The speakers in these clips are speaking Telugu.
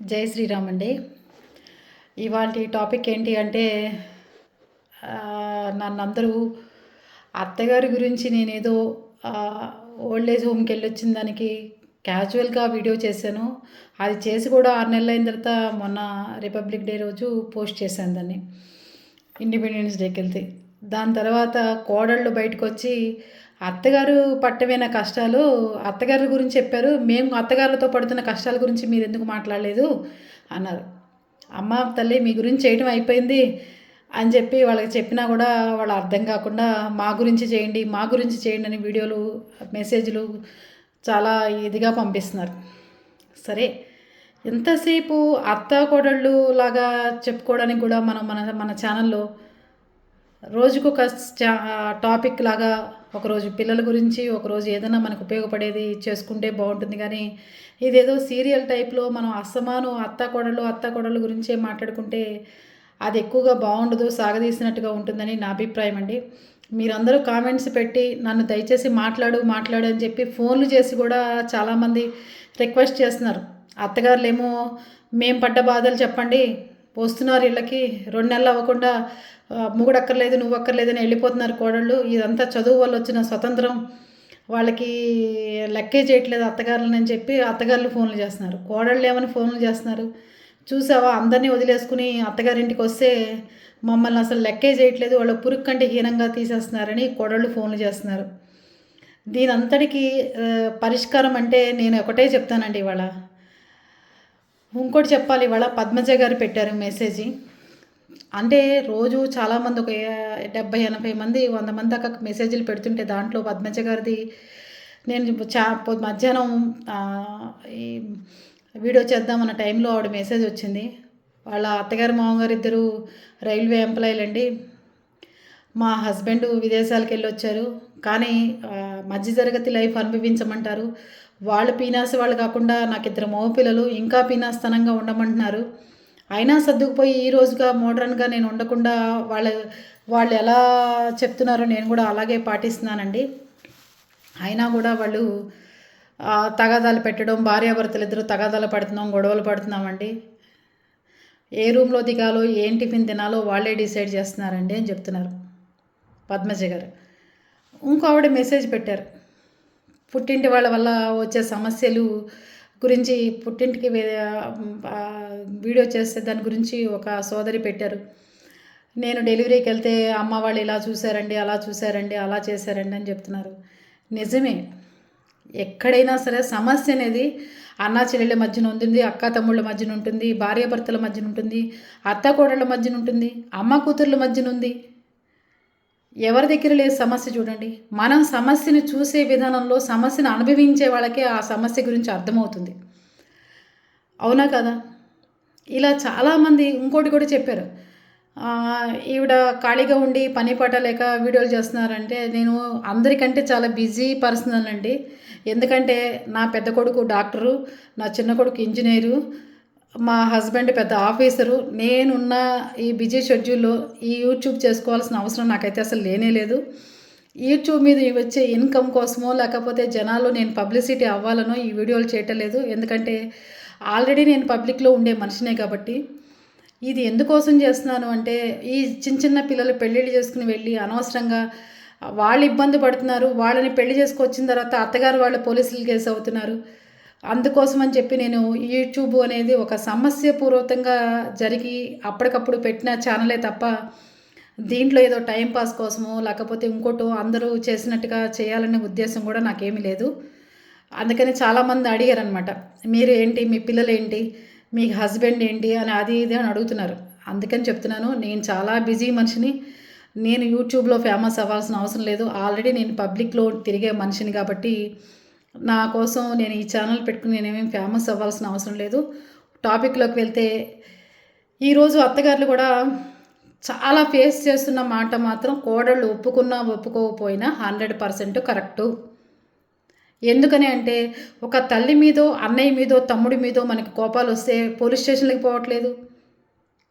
జై శ్రీరామ్ అండి. ఇవాళ టాపిక్ ఏంటి అంటే నన్ను అందరూ అత్తగారి గురించి నేనేదో ఓల్డ్ ఏజ్ హోమ్కి వెళ్ళి వచ్చిన దానికి క్యాజువల్గా వీడియో చేశాను. అది చేసి కూడా ఆరు నెలలు అయిన తర్వాత మొన్న రిపబ్లిక్ డే రోజు పోస్ట్ చేశాను దాన్ని. ఇండిపెండెన్స్ డేకి వెళ్తే. దాని తర్వాత కోడళ్ళు బయటకు వచ్చి అత్తగారు పట్టమైన కష్టాలు అత్తగారి గురించి చెప్పారు. మేము అత్తగారులతో పడుతున్న కష్టాల గురించి మీరు ఎందుకు మాట్లాడలేదు? అన్నారు. అమ్మ తల్లి మీ గురించి చేయడం అయిపోయింది అని చెప్పి వాళ్ళకి చెప్పినా కూడా వాళ్ళు అర్థం కాకుండా మా గురించి చేయండి మా గురించి చేయండి అని వీడియోలు మెసేజ్లు చాలా ఇదిగా పంపిస్తున్నారు. సరే ఎంతసేపు అత్త కోడళ్ళు లాగా చెప్పుకోవడానికి కూడా మనం మన మన ఛానల్లో రోజుకొక చా- టాపిక్ లాగా ఒకరోజు పిల్లల గురించి ఒకరోజు ఏదైనా మనకు ఉపయోగపడేది చేసుకుంటే బాగుంటుంది. కానీ ఇదేదో సీరియల్ టైప్లో మనం అస్తమాను అత్త కోడలు అత్త కోడలు గురించే మాట్లాడుకుంటే అది ఎక్కువగా బాగుండదు సాగదీసినట్టుగా ఉంటుందని నా అభిప్రాయం అండి. మీరందరూ కామెంట్స్ పెట్టి నన్ను దయచేసి మాట్లాడు మాట్లాడు అని చెప్పి ఫోన్లు చేసి కూడా చాలామంది రిక్వెస్ట్ చేస్తున్నారు. అత్తగారులేమో మేం పడ్డ బాధలు చెప్పండి వస్తున్నారు ఇళ్ళకి రెండు నెలలు అవ్వకుండా ఆ, అక్కర్లేదు నువ్వు అక్కర్లేదని వెళ్ళిపోతున్నారు కోడళ్ళు. ఇదంతా చదువు వల్ల వచ్చిన స్వతంత్రం. వాళ్ళకి లెక్కే చేయట్లేదు అత్తగారులని అని చెప్పి అత్తగారులు ఫోన్లు చేస్తున్నారు. కోడళ్ళు ఏమని ఫోన్లు చేస్తున్నారు? చూసావా? అందరినీ వదిలేసుకుని అత్తగారింటికి వస్తే మమ్మల్ని అసలు లెక్కే చేయట్లేదు వాళ్ళ పురుగు కంటే హీనంగా తీసేస్తున్నారని కోడళ్ళు ఫోన్లు చేస్తున్నారు. దీని అంతటికి పరిష్కారం అంటే నేను ఒకటే చెప్తానండి ఇవాళ. ఇంకోటి చెప్పాలి ఇవాళ పద్మజ గారు పెట్టారు మెసేజ్. అంటే రోజు చాలామంది ఒక డెబ్బై ఎనభై మంది వంద మంది దాకా మెసేజ్లు పెడుతుంటే దాంట్లో పద్మజ గారిది నేను చా మధ్యాహ్నం ఈ వీడియో చేద్దామన్న టైంలో ఆవిడ మెసేజ్ వచ్చింది. వాళ్ళ అత్తగారు మామగారు ఇద్దరు రైల్వే ఎంప్లాయీలు అండి మా హస్బెండ్ విదేశాలకు వెళ్ళి వచ్చారు. కానీ మధ్య మధ్యతరగతి లైఫ్ అనుభవించమంటారు. వాళ్ళు పీనాసి వాళ్ళు కాకుండా నాకు ఇద్దరు మగపిల్లలు ఇంకా పీనాస్తనంగా ఉండమంటున్నారు. అయినా సర్దుకుపోయి ఈ రోజుగా మోడ్రన్గా నేను ఉండకుండా వాళ్ళ వాళ్ళు ఎలా చెప్తున్నారో నేను కూడా అలాగే పాటిస్తున్నానండి. అయినా కూడా వాళ్ళు తగాదాలు పెట్టడం భార్యాభర్తలు ఇద్దరు తగాదాలు పడుతున్నాం గొడవలు పడుతున్నామండి. ఏ రూమ్లో దిగాలో ఏం టిఫిన్ తినాలో వాళ్ళే డిసైడ్ చేస్తున్నారండి అని చెప్తున్నారు పద్మజ గారు. ఇంకో ఆవిడ మెసేజ్ పెట్టారు. పుట్టింటి వాళ్ళ వల్ల వచ్చే సమస్యలు గురించి పుట్టింటికి వీడియో చేస్తే దాని గురించి ఒక సోదరి పెట్టారు. నేను డెలివరీకి వెళ్తే అమ్మ వాళ్ళు ఇలా చూశారండి అలా చూశారండి అలా చేశారండి అని చెప్తున్నారు. నిజమే. ఎక్కడైనా సరే సమస్య అనేది అన్నా చెల్లెళ్ళ మధ్యన ఉంటుంది అక్క తమ్ముళ్ళ మధ్యన ఉంటుంది భార్యాభర్తల మధ్యన ఉంటుంది అత్త కోడళ్ళ మధ్యన ఉంటుంది అమ్మ కూతుర్ల మధ్యన ఉంది. ఎవరి దగ్గర లేదు సమస్య చూడండి. మనం సమస్యను చూసే విధానంలో సమస్యను అనుభవించే వాళ్ళకే ఆ సమస్య గురించి అర్థమవుతుంది. అవునా కదా? ఇలా చాలామంది ఇంకోటి కూడా చెప్పారు. ఈవిడ ఖాళీగా ఉండి పని పాట లేక వీడియోలు చేస్తున్నారంటే నేను అందరికంటే చాలా బిజీ పర్సనల్ అండి. ఎందుకంటే నా పెద్ద కొడుకు డాక్టరు నా చిన్న కొడుకు ఇంజనీరు మా హస్బెండ్ పెద్ద ఆఫీసరు. నేనున్న ఈ బిజీ షెడ్యూల్లో ఈ యూట్యూబ్ చేసుకోవాల్సిన అవసరం నాకైతే అసలు లేనే లేదు. యూట్యూబ్ మీద వచ్చే ఇన్కమ్ కోసమో లేకపోతే జనాలు నేను పబ్లిసిటీ అవ్వాలనో ఈ వీడియోలు చేయటం లేదు. ఎందుకంటే ఆల్రెడీ నేను పబ్లిక్లో ఉండే మనిషినే కాబట్టి. ఇది ఎందుకోసం చేస్తున్నాను అంటే ఈ చిన్న చిన్న పిల్లలు పెళ్ళిళ్ళు చేసుకుని వెళ్ళి అనవసరంగా వాళ్ళు ఇబ్బంది పడుతున్నారు. వాళ్ళని పెళ్ళి చేసుకొచ్చిన తర్వాత అత్తగారు వాళ్ళ పోలీసులు కేసు అవుతున్నారు. అందుకోసం అని చెప్పి నేను యూట్యూబ్ అనేది ఒక సమస్యపూర్వకంగా జరిగి అప్పటికప్పుడు పెట్టిన ఛానలే తప్ప దీంట్లో ఏదో టైం పాస్ కోసమో లేకపోతే ఇంకోటో అందరూ చేసినట్టుగా చేయాలనే ఉద్దేశం కూడా నాకేమీ లేదు. అందుకని చాలామంది అడిగారు అనమాట మీరు ఏంటి మీ పిల్లలు ఏంటి మీ హస్బెండ్ ఏంటి? అని అది ఇది అని అడుగుతున్నారు. అందుకని చెప్తున్నాను నేను చాలా బిజీ మనిషిని. నేను యూట్యూబ్లో ఫేమస్ అవ్వాల్సిన అవసరం లేదు. ఆల్రెడీ నేను పబ్లిక్లో తిరిగే మనిషిని కాబట్టి నా కోసం నేను ఈ ఛానల్ పెట్టుకుని నేనేమేమి ఫేమస్ అవ్వాల్సిన అవసరం లేదు. టాపిక్లోకి వెళ్తే ఈరోజు అత్తగారులు కూడా చాలా ఫేస్ చేస్తున్న మాట మాత్రం కోడళ్ళు ఒప్పుకున్నా ఒప్పుకోకపోయినా హండ్రెడ్ పర్సెంట్ కరెక్టు ఎందుకని అంటే ఒక తల్లి మీదో అన్నయ్య మీదో తమ్ముడి మీదో మనకి కోపాలు వస్తే పోలీస్ స్టేషన్లకు పోవట్లేదు.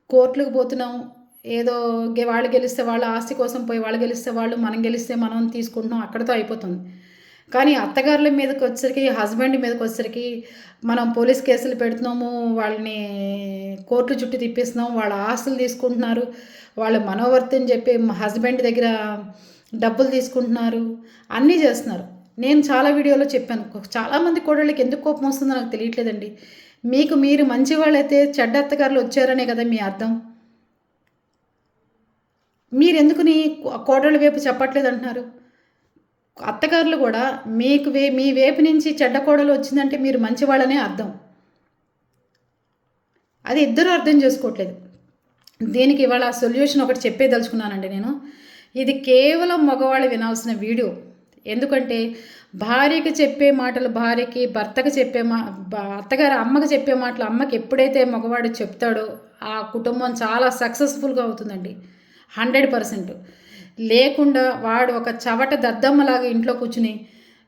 కోర్టులకు పోతున్నాం. ఏదో వాళ్ళు గెలిస్తే వాళ్ళ ఆస్తి కోసం పోయి వాళ్ళు గెలిస్తే వాళ్ళు మనం గెలిస్తే మనం తీసుకుంటున్నాం. అక్కడితో అయిపోతుంది. కానీ అత్తగారుల మీదకి వచ్చరికి హస్బెండ్ మీదకి వచ్చేసరికి మనం పోలీస్ కేసులు పెడుతున్నాము వాళ్ళని కోర్టు చుట్టూ తిప్పిస్తున్నాం వాళ్ళ ఆస్తులు తీసుకుంటున్నారు వాళ్ళ మనోవర్తి అని చెప్పి మా హస్బెండ్ దగ్గర డబ్బులు తీసుకుంటున్నారు అన్నీ చేస్తున్నారు. నేను చాలా వీడియోలో చెప్పాను. చాలామంది కోడళ్ళకి ఎందుకు కోపం వస్తుందో నాకు తెలియట్లేదండి. మీకు మీరు మంచి వాళ్ళైతే చెడ్డ అత్తగారులు వచ్చారనే కదా మీ అర్థం. మీరు ఎందుకుని కోడళ్ళ వైపు చెప్పట్లేదు అంటున్నారు? అత్తగారులు కూడా మీకు వే మీ వేపు నుంచి చెడ్డ కోడలు వచ్చిందంటే మీరు మంచివాళ్ళనే అర్థం. అది ఇద్దరు అర్థం చేసుకోవట్లేదు. దీనికి ఇవాళ సొల్యూషన్ ఒకటి చెప్పేదలుచుకున్నానండి నేను. ఇది కేవలం మగవాళ్ళు వినాల్సిన వీడియో. ఎందుకంటే భార్యకి చెప్పే మాటలు భార్యకి భర్తకి చెప్పే మా అత్తగారు అమ్మకి చెప్పే మాటలు అమ్మకి ఎప్పుడైతే మగవాడు చెప్తాడో ఆ కుటుంబం చాలా సక్సెస్ఫుల్గా అవుతుందండి. Hundred percent. లేకుండా వాడు ఒక చవట దద్దమ్మలాగా ఇంట్లో కూర్చుని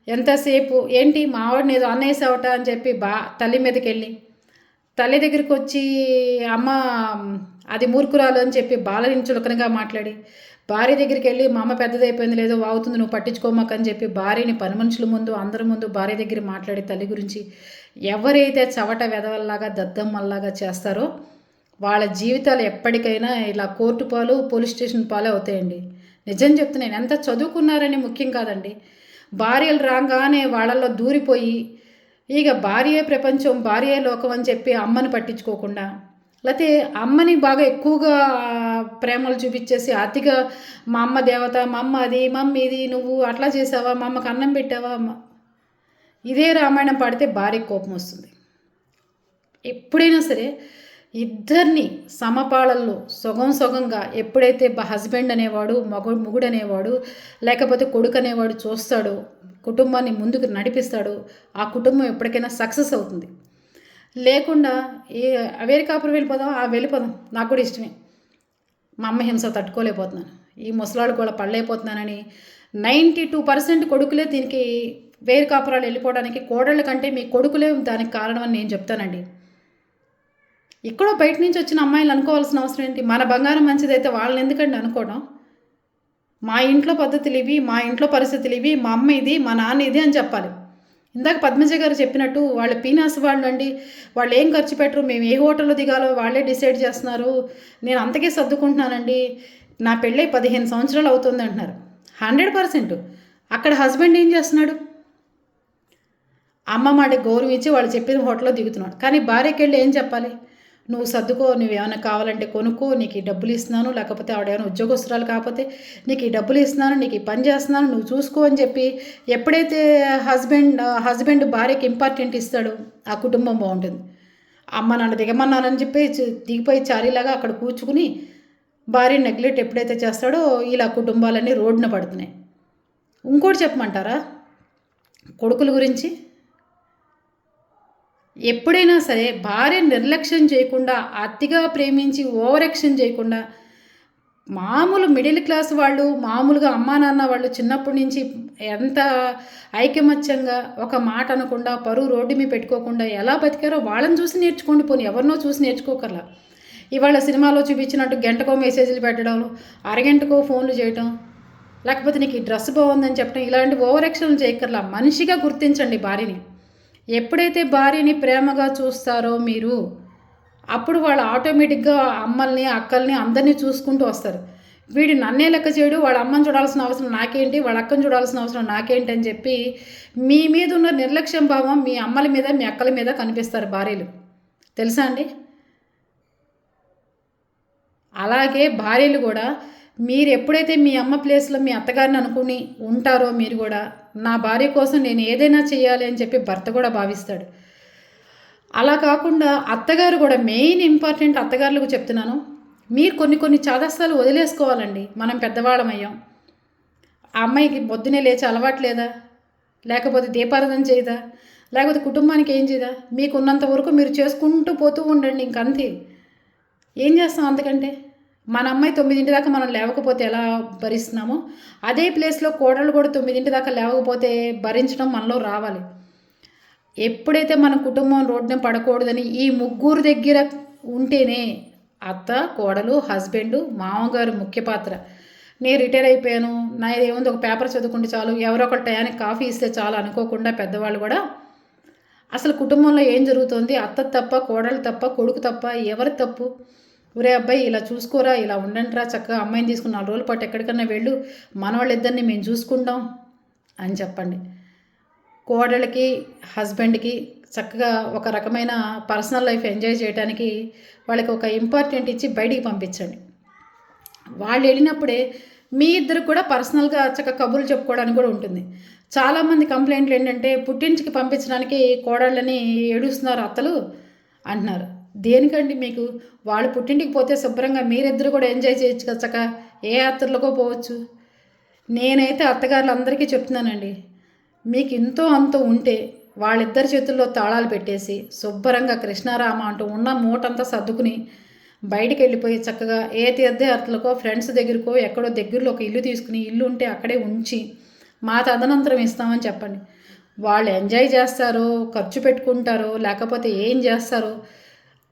ఎంతసేపు? ఏంటి? మావాడిని ఏదో అన్నేసావట అని చెప్పి బా తల్లి మీదకి వెళ్ళి తల్లి దగ్గరికి వచ్చి అమ్మ అది మూర్ఖురాలు అని చెప్పి బాలని చులకనగా మాట్లాడి భార్య దగ్గరికి వెళ్ళి మా అమ్మ పెద్దదైపోయింది లేదో వాగుతుంది నువ్వు పట్టించుకోమాకని చెప్పి భార్యని పని మనుషుల ముందు అందరి ముందు భార్య దగ్గర మాట్లాడి తల్లి గురించి ఎవరైతే చవట వెదవల్లాగా దద్దమ్మల్లాగా చేస్తారో వాళ్ళ జీవితాలు ఎప్పటికైనా ఇలా కోర్టు పాలు పోలీస్ స్టేషన్ పాలు అవుతాయండి. నిజం చెప్తున్నాను ఎంత చదువుకున్నారని ముఖ్యం కాదండి. భార్యలు రాగానే వాళ్ళల్లో దూరిపోయి ఇక భార్యే ప్రపంచం భార్యే లోకం అని చెప్పి అమ్మని పట్టించుకోకుండా లేకపోతే అమ్మని బాగా ఎక్కువగా ప్రేమలు చూపించేసి అతిగా మా అమ్మ దేవత మా అమ్మ అది మమ్మీ ఇది నువ్వు అట్లా చేసావా? మా అమ్మకు అన్నం పెట్టావా? ఇదే రామాయణం పాడితే భార్య కోపం వస్తుంది. ఎప్పుడైనా సరే ఇద్దరిని సమపాళల్లో సగం సొగంగా ఎప్పుడైతే హస్బెండ్ అనేవాడు మగ ముగుడు అనేవాడు లేకపోతే కొడుకు అనేవాడు చూస్తాడో కుటుంబాన్ని ముందుకు నడిపిస్తాడో ఆ కుటుంబం ఎప్పటికైనా సక్సెస్ అవుతుంది. లేకుండా ఏ వేరే కాపురం వెళ్ళిపోదాం ఆ వెళ్ళిపోదాం నాకు కూడా ఇష్టమే. మా అమ్మ హింస తట్టుకోలేకపోతున్నాను. ఈ ముసలాళ్ళు కూడా పడలేకపోతున్నానని నైంటీ టూ పర్సెంట్ కొడుకులే దీనికి వేరు కాపురాలు వెళ్ళిపోవడానికి కోడళ్ళ కంటే మీ కొడుకులే దానికి కారణం అని నేను చెప్తానండి. ఇక్కడో బయట నుంచి వచ్చిన అమ్మాయిలు అనుకోవాల్సిన అవసరం ఏంటి? మన బంగారం మంచిదైతే వాళ్ళని ఎందుకండి అనుకోవడం? మా ఇంట్లో పద్ధతులు ఇవి మా ఇంట్లో పరిస్థితులు ఇవి మా అమ్మ ఇది మా నాన్న ఇది అని చెప్పాలి. ఇందాక పద్మజ గారు చెప్పినట్టు వాళ్ళ పీనాస్ వాళ్ళు అండి వాళ్ళు ఏం ఖర్చు పెట్టరు? మేము ఏ హోటల్లో దిగాలో వాళ్ళే డిసైడ్ చేస్తున్నారు. నేను అంతకే సర్దుకుంటున్నానండి. నా పెళ్ళై పదిహేను సంవత్సరాలు అవుతుంది అంటున్నారు. Hundred percent. అక్కడ హస్బెండ్ ఏం చేస్తున్నాడు? అమ్మ మాట గౌరవించి వాళ్ళు చెప్పిన హోటల్లో దిగుతున్నాడు. కానీ భార్యకి వెళ్ళి ఏం చెప్పాలి? నువ్వు సర్దుకో నువ్వు ఏమైనా కావాలంటే కొనుక్కో నీకు ఈ డబ్బులు ఇస్తున్నాను లేకపోతే ఆవిడ ఏమైనా ఉద్యోగస్తురాలు కాకపోతే నీకు ఈ డబ్బులు ఇస్తున్నాను నీకు ఈ పని చేస్తున్నాను నువ్వు చూసుకో అని చెప్పి ఎప్పుడైతే హస్బెండ్ హస్బెండ్ భార్యకి ఇంపార్టెంట్ ఇస్తాడో ఆ కుటుంబం బాగుంటుంది. అమ్మ నన్ను దిగమన్నానని చెప్పి దిగిపోయి చారీలాగా అక్కడ కూర్చుకుని భార్య నెగ్లెక్ట్ ఎప్పుడైతే చేస్తాడో ఇలా కుటుంబాలన్నీ రోడ్డున పడుతున్నాయి. ఇంకోటి చెప్పమంటారా? కొడుకుల గురించి? ఎప్పుడైనా సరే భార్య నిర్లక్ష్యం చేయకుండా అతిగా ప్రేమించి ఓవర్ యాక్షన్ చేయకుండా మామూలు మిడిల్ క్లాస్ వాళ్ళు మామూలుగా అమ్మా నాన్న వాళ్ళు చిన్నప్పటి నుంచి ఎంత ఐకమత్యంగా ఒక మాట అనకుండా పరువు రోడ్డు మీద పెట్టుకోకుండా ఎలా బతికారో వాళ్ళని చూసి నేర్చుకోండి పోనీ ఎవరినో చూసి నేర్చుకోకర్లా. ఇవాళ సినిమాలో చూపించినట్టు గంటకో మెసేజ్లు పెట్టడం అరగంటకో ఫోన్లు చేయటం లేకపోతే నీకు ఈ డ్రెస్ బాగుందని చెప్పడం ఇలాంటి ఓవర్ యాక్షన్ చేయకర్లా. మనిషిగా గుర్తించండి భార్యని. ఎప్పుడైతే భార్యని ప్రేమగా చూస్తారో మీరు అప్పుడు వాళ్ళు ఆటోమేటిక్గా అమ్మల్ని అక్కల్ని అందరినీ చూసుకుంటూ వస్తారు. వీడు నన్నే లెక్క చేయడు వాళ్ళ అమ్మని చూడాల్సిన అవసరం నాకేంటి వాళ్ళ అక్కని చూడాల్సిన అవసరం నాకేంటి అని చెప్పి మీ మీద ఉన్న నిర్లక్ష్యం భావం మీ అమ్మల మీద మీ అక్కల మీద కనిపిస్తారు భార్యలు. తెలుసా అండి? అలాగే భార్యలు కూడా మీరు ఎప్పుడైతే మీ అమ్మ ప్లేస్లో మీ అత్తగారిని అనుకుని ఉంటారో మీరు కూడా నా భార్య కోసం నేను ఏదైనా చేయాలి అని చెప్పి భర్త కూడా భావిస్తాడు. అలా కాకుండా అత్తగారు కూడా మెయిన్ ఇంపార్టెంట్ అత్తగారులకు చెప్తున్నాను. మీరు కొన్ని కొన్ని చాదస్తాలు వదిలేసుకోవాలండి. మనం పెద్దవాళ్ళమయ్యాం. ఆ అమ్మాయికి పొద్దునే లేచి అలవాట్లేదా లేకపోతే దీపారాధన చేయదా? లేకపోతే కుటుంబానికి ఏం చేయదా? మీకున్నంత వరకు మీరు చేసుకుంటూ పోతూ ఉండండి ఇంకంతే. ఏం చేస్తాం అంతకంటే మన అమ్మాయి తొమ్మిదింటి దాకా మనం లేవకపోతే ఎలా భరిస్తున్నామో అదే ప్లేస్లో కోడలు కూడా తొమ్మిదింటి దాకా లేవకపోతే భరించడం మనలో రావాలి. ఎప్పుడైతే మన కుటుంబం రోడ్డున పడకూడదని ఈ ముగ్గురు దగ్గర ఉంటేనే అత్త కోడలు హస్బెండ్ మామగారు ముఖ్య పాత్ర. నేను రిటైర్ అయిపోయాను నా ఏముంది ఒక పేపర్ చదువుకుంటే చాలు ఎవరో ఒకరు టయానికి కాఫీ ఇస్తే చాలు అనుకోకుండా పెద్దవాళ్ళు కూడా. అసలు కుటుంబంలో ఏం జరుగుతుంది? అత్త తప్ప కోడలు తప్ప కొడుకు తప్ప ఎవరి తప్పు? ఒరే అబ్బాయి ఇలా చూసుకోరా ఇలా ఉండండిరా చక్కగా అమ్మాయిని తీసుకుని నాలుగు రోజుల పాటు ఎక్కడికన్నా వెళ్ళు మనవాళ్ళిద్దరిని మేము చూసుకుంటాం అని చెప్పండి. కోడళ్ళకి హస్బెండ్కి చక్కగా ఒక రకమైన పర్సనల్ లైఫ్ ఎంజాయ్ చేయడానికి వాళ్ళకి ఒక ఇంపార్టెంట్ ఇచ్చి బయటికి పంపించండి. వాళ్ళు వెళ్ళినప్పుడే మీ ఇద్దరు కూడా పర్సనల్గా చక్కగా కబుర్లు చెప్పుకోవడానికి కూడా ఉంటుంది. చాలామంది కంప్లైంట్లు ఏంటంటే పుట్టింటికి పంపించడానికి కోడళ్ళని ఏడుస్తున్నారు అత్తలు అంటున్నారు. దేనికండి మీకు? వాళ్ళు పుట్టింటికి పోతే శుభ్రంగా మీరిద్దరు కూడా ఎంజాయ్ చేయొచ్చు కచ్చక ఏ యాత్రలకో పోవచ్చు. నేనైతే అత్తగారులు అందరికీ చెప్తున్నానండి. మీకు ఇంతో అంతో ఉంటే వాళ్ళిద్దరి చేతుల్లో తాళాలు పెట్టేసి శుభ్రంగా కృష్ణారామ అంటూ ఉన్న మూటంతా సర్దుకుని బయటికి వెళ్ళిపోయి చక్కగా ఏ తీర్థయాత్రలకో ఫ్రెండ్స్ దగ్గరకో ఎక్కడో దగ్గరలో ఒక ఇల్లు తీసుకుని ఇల్లు ఉంటే అక్కడే ఉంచి మా తదనంతరం ఇస్తామని చెప్పండి. వాళ్ళు ఎంజాయ్ చేస్తారో ఖర్చు పెట్టుకుంటారో లేకపోతే ఏం చేస్తారో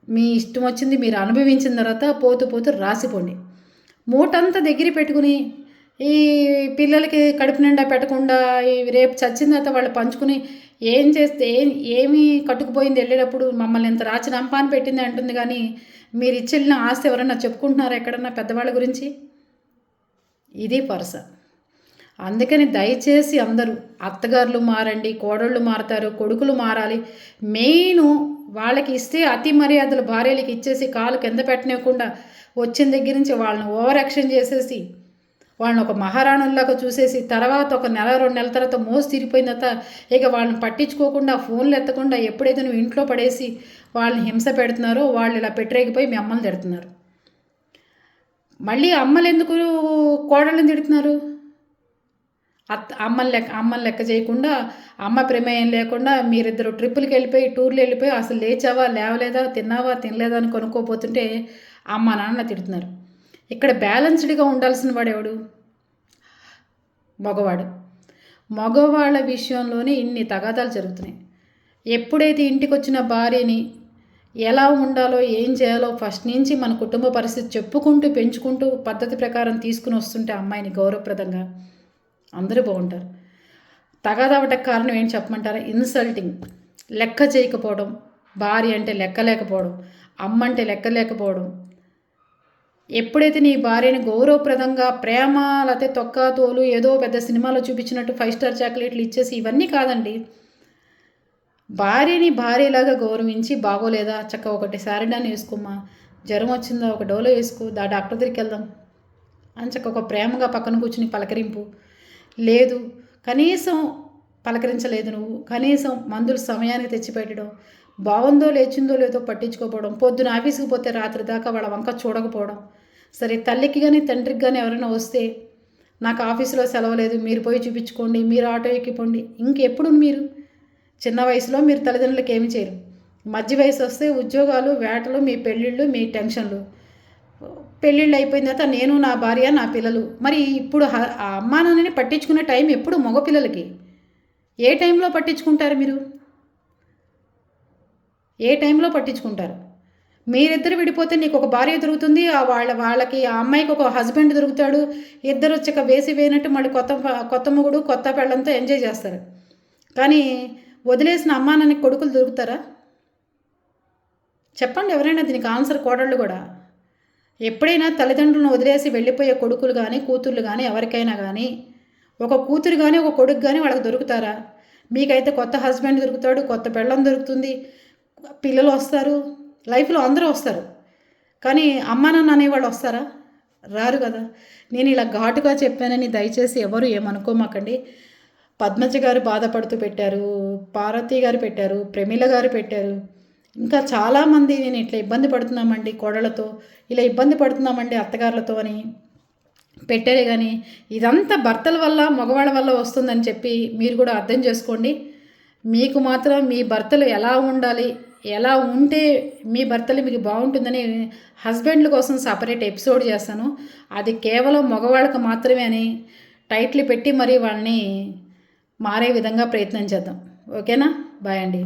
మీ ఇష్టం వచ్చింది మీరు అనుభవించిన తర్వాత పోతూ పోతూ రాసిపోండి. మూటంతా దగ్గర పెట్టుకుని ఈ పిల్లలకి కడుపు నిండా పెట్టకుండా రేపు చచ్చిన తర్వాత వాళ్ళు పంచుకుని ఏం చేస్తే ఏం ఏమి కట్టుకుపోయింది వెళ్ళేటప్పుడు మమ్మల్ని ఇంత రాచి నంపాని పెట్టింది అంటుంది కానీ మీరు ఇచ్చిన ఆస్తి ఎవరన్నా చెప్పుకుంటున్నారా ఎక్కడన్నా పెద్దవాళ్ళ గురించి? ఇది పరస అందుకని దయచేసి అందరూ అత్తగారులు మారండి కోడళ్ళు మారతారు కొడుకులు మారాలి. మెయిన్ వాళ్ళకి ఇస్తే అతి మర్యాదలు భార్యలకి ఇచ్చేసి కాలు కింద పెట్టనివ్వకుండా వచ్చిన దగ్గర నుంచి వాళ్ళని ఓవర్ యాక్షన్ చేసేసి వాళ్ళని ఒక మహారాణుల్లాగా చూసేసి తర్వాత ఒక నెల రెండు నెలల తర్వాత మోసి తిరిగిపోయిన తర్వాత ఇక వాళ్ళని పట్టించుకోకుండా ఫోన్లు ఎత్తకుండా ఎప్పుడైతే నువ్వు ఇంట్లో పడేసి వాళ్ళని హింస పెడుతున్నారో వాళ్ళు ఇలా పెట్టరేగిపోయి మీ అమ్మని తిడుతున్నారు. మళ్ళీ అమ్మలు ఎందుకు కోడళ్ళని తిడుతున్నారు? అత్త అమ్మని లెక్క అమ్మని లెక్క చేయకుండా అమ్మ ప్రమేయం లేకుండా మీరిద్దరు ట్రిప్పులకి వెళ్ళిపోయి టూర్లు వెళ్ళిపోయి అసలు లేచావా లేవలేదా తిన్నావా తినలేదా అని కొనుక్కోపోతుంటే అమ్మ నాన్న తిడుతున్నారు. ఇక్కడ బ్యాలెన్స్డ్గా ఉండాల్సిన వాడు ఎవడు మగవాడు. మగవాళ్ళ విషయంలోనే ఇన్ని తగాదాలు జరుగుతున్నాయి. ఎప్పుడైతే ఇంటికి వచ్చిన భార్యని ఎలా ఉండాలో ఏం చేయాలో ఫస్ట్ నుంచి మన కుటుంబ పరిస్థితి చెప్పుకుంటూ పెంచుకుంటూ పద్ధతి ప్రకారం తీసుకుని వస్తుంటే అమ్మాయిని గౌరవప్రదంగా అందరూ బాగుంటారు. తగాదవటకు కారణం ఏంటి చెప్పమంటారా? ఇన్సల్టింగ్. లెక్క చేయకపోవడం భార్య అంటే లెక్క లేకపోవడం అమ్మ అంటే లెక్క లేకపోవడం. ఎప్పుడైతే నీ భార్యని గౌరవప్రదంగా ప్రేమ లేకపోతే తొక్క తోలు ఏదో పెద్ద సినిమాలో చూపించినట్టు ఫైవ్ స్టార్ చాక్లెట్లు ఇచ్చేసి ఇవన్నీ కాదండి. భార్యని భార్యలాగా గౌరవించి బాగోలేదా? చక్క ఒకటి శారీడాన్ని వేసుకోమా జ్వరం వచ్చిందా? ఒక డోలో వేసుకో. దా డాక్టర్ దగ్గరికి వెళ్దాం. అని చక్క ఒక ప్రేమగా పక్కన కూర్చుని పలకరింపు. లేదు. కనీసం పలకరించలేదు నువ్వు. కనీసం మందులు సమయానికి తెచ్చిపెట్టడం బాగుందో లేచిందో లేదో పట్టించుకోపోవడం పొద్దున ఆఫీస్కి పోతే రాత్రి దాకా వాళ్ళ వంక చూడకపోవడం. సరే తల్లికి కానీ తండ్రికి కానీ ఎవరైనా వస్తే నాకు ఆఫీసులో సెలవు లేదు మీరు పోయి చూపించుకోండి మీరు ఆటో ఎక్కిపోండి. ఇంకెప్పుడు మీరు? చిన్న వయసులో మీరు తల్లిదండ్రులకు ఏమి చేయరు. మధ్య వయసు వస్తే ఉద్యోగాలు వేటలు మీ పెళ్ళిళ్ళు మీ టెన్షన్లు. పెళ్ళిళ్ళు అయిపోయిన తర్వాత నేను నా భార్య నా పిల్లలు. మరి ఇప్పుడు ఆ అమ్మా నాన్నని పట్టించుకునే టైం ఎప్పుడు మగపిల్లలకి ఏ టైంలో పట్టించుకుంటారు మీరు? ఏ టైంలో పట్టించుకుంటారు? మీరిద్దరు విడిపోతే నీకు ఒక భార్య దొరుకుతుంది ఆ వాళ్ళ వాళ్ళకి ఆ అమ్మాయికి ఒక హస్బెండ్ దొరుకుతాడు. ఇద్దరు వచ్చాక వేసి వేయనట్టు మళ్ళీ కొత్త కొత్త మొగుడు కొత్త పెళ్ళంతో ఎంజాయ్ చేస్తారు. కానీ వదిలేసిన అమ్మానాన్ని కొడుకులు దొరుకుతారా? చెప్పండి ఎవరైనా దీనికి ఆన్సర్ కోడళ్ళు కూడా. ఎప్పుడైనా తల్లిదండ్రులను వదిలేసి వెళ్ళిపోయే కొడుకులు కానీ కూతుర్లు కానీ ఎవరికైనా కానీ ఒక కూతురు కానీ ఒక కొడుకు కానీ వాళ్ళకి దొరుకుతారా? మీకైతే కొత్త హస్బెండ్ దొరుకుతాడు కొత్త పెళ్ళం దొరుకుతుంది పిల్లలు వస్తారు లైఫ్లో అందరూ వస్తారు. కానీ అమ్మ నాన్న అనేవాళ్ళు వస్తారా? రారు కదా. నేను ఇలా ఘాటుగా చెప్పానని దయచేసి ఎవరు ఏమనుకోమాకండి. పద్మజ గారు బాధపడుతూ పెట్టారు పార్వతి గారు పెట్టారు ప్రమీల గారు పెట్టారు. ఇంకా చాలామంది నేను ఇట్లా ఇబ్బంది పడుతున్నామండి కోడలతో ఇలా ఇబ్బంది పడుతున్నామండి అత్తగారులతో అని పెట్టారే కానీ ఇదంతా భర్తల వల్ల మగవాళ్ళ వల్ల వస్తుందని చెప్పి మీరు కూడా అర్థం చేసుకోండి. మీకు మాత్రం మీ భర్తలు ఎలా ఉండాలి ఎలా ఉంటే మీ భర్తలు మీకు బాగుంటుందని హస్బెండ్ల కోసం సపరేట్ ఎపిసోడ్ చేస్తాను. అది కేవలం మగవాళ్ళకు మాత్రమే అని టైట్లు పెట్టి మరి వాళ్ళని మారే విధంగా ప్రయత్నం చేద్దాం. ఓకేనా? బాయ్ అండి.